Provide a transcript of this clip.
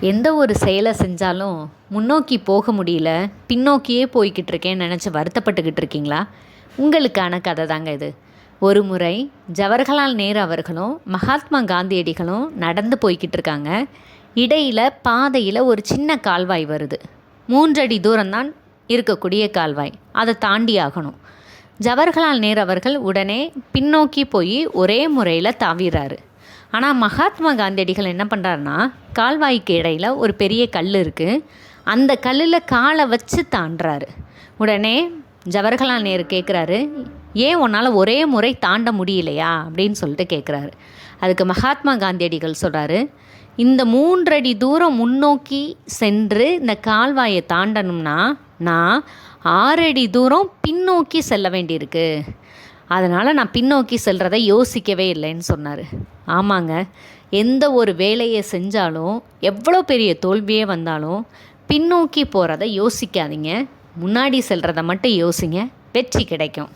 எந்த ஒரு செயலை செஞ்சாலும் முன்னோக்கி போக முடியல பின்னோக்கியே போய்கிட்டு இருக்கேன்னு நினச்சி வருத்தப்பட்டுக்கிட்டு இருக்கீங்களா? உங்களுக்கான கதை தாங்க இது. ஒரு முறை ஜவஹர்லால் நேரு அவர்களும் மகாத்மா காந்தியடிகளும் நடந்து போய்கிட்டு இருக்காங்க. இடையில் பாதையில் ஒரு சின்ன கால்வாய் வருது. மூன்றடி தூரம்தான் இருக்கக்கூடிய கால்வாய். அதை தாண்டி ஆகணும். ஜவஹர்லால் நேரு அவர்கள் உடனே பின்னோக்கி போய் ஒரே முறையில் தாவிடுறாரு ஆனால் மகாத்மா காந்தியடிகள் என்ன பண்ணுறாருன்னா கால்வாய்க்கு இடையில் ஒரு பெரிய கல் இருக்குது அந்த கல்லில் காலை வச்சு தாண்டுறாரு. உடனே ஜவஹர்லால் நேரு கேட்குறாரு ஏன் உன்னால் ஒரே முறை தாண்ட முடியலையா? அப்படின்னு சொல்லிட்டு கேட்குறாரு அதுக்கு மகாத்மா காந்தியடிகள் சொல்கிறாரு இந்த மூன்றடி தூரம் முன்னோக்கி சென்று இந்த கால்வாயை தாண்டணும்னா நான் ஆறடி தூரம் பின்னோக்கி செல்ல வேண்டியிருக்கு. அதனால் நான் பின்னோக்கி செல்கிறத யோசிக்கவே இல்லைன்னு சொன்னார். ஆமாங்க. எந்த ஒரு வேலையை செஞ்சாலும் எவ்வளோ பெரிய தோல்வியே வந்தாலும் பின்னோக்கி போகிறத யோசிக்காதீங்க. முன்னாடி செல்கிறத மட்டும் யோசிங்க. வெற்றி கிடைக்கும்.